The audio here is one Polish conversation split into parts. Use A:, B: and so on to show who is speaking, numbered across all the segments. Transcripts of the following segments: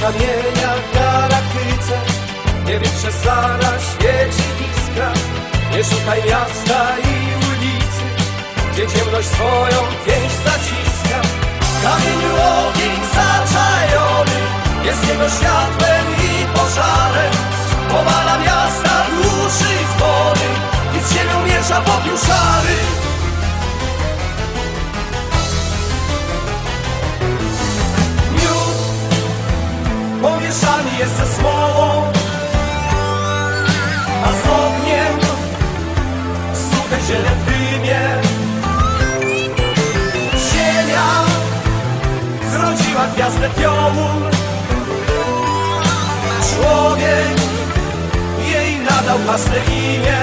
A: kamienia galaktyce. Nie wiem, że zaraz świeci iskra. Nie szukaj miasta i ulicy Gdzie ciemność swoją pięść zaciska. Kamieniu ogień zaczajony Jest jego światłem i pożarem. Powala miasta, duszy i dzwony I z ziemią miesza popiół szary jest ze smołą A z ogniem suche ziele w dymie. Ziemia zrodziła gwiazdę piołun Człowiek jej nadał własne imię.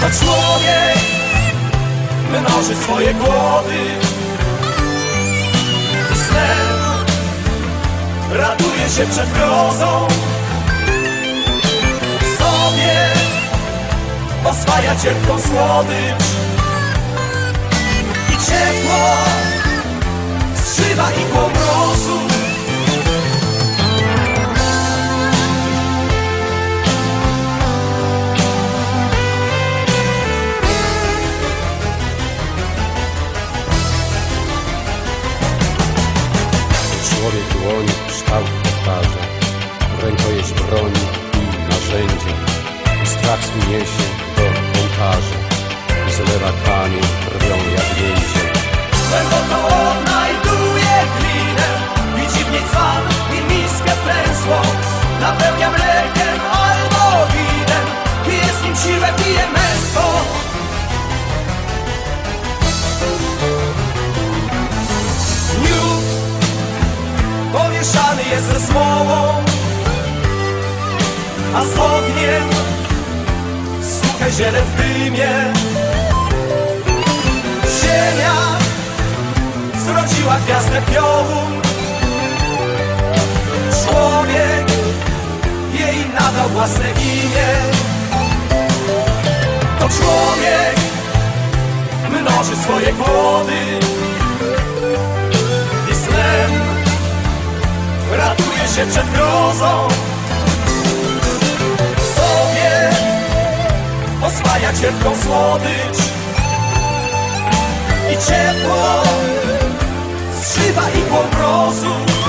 A: To człowiek mnoży swoje głowy. Snem Ratuje się przed grozą. Sobie oswaja cierpką słodycz I ciepło zszywa igłą mrozu
B: dłoni kształt powtarza Rękojeść broni i narzędzie. I strach niesie do ołtarza
A: jest ze smołą A z ogniem suche ziele w dymie Ziemia zrodziła gwiazdę piołun Człowiek jej nadał własne imię. To człowiek mnoży swoje głody ratuje się przed grozą. W sobie oswaja cierpką słodycz. I ciepło zszywa igłą mrozu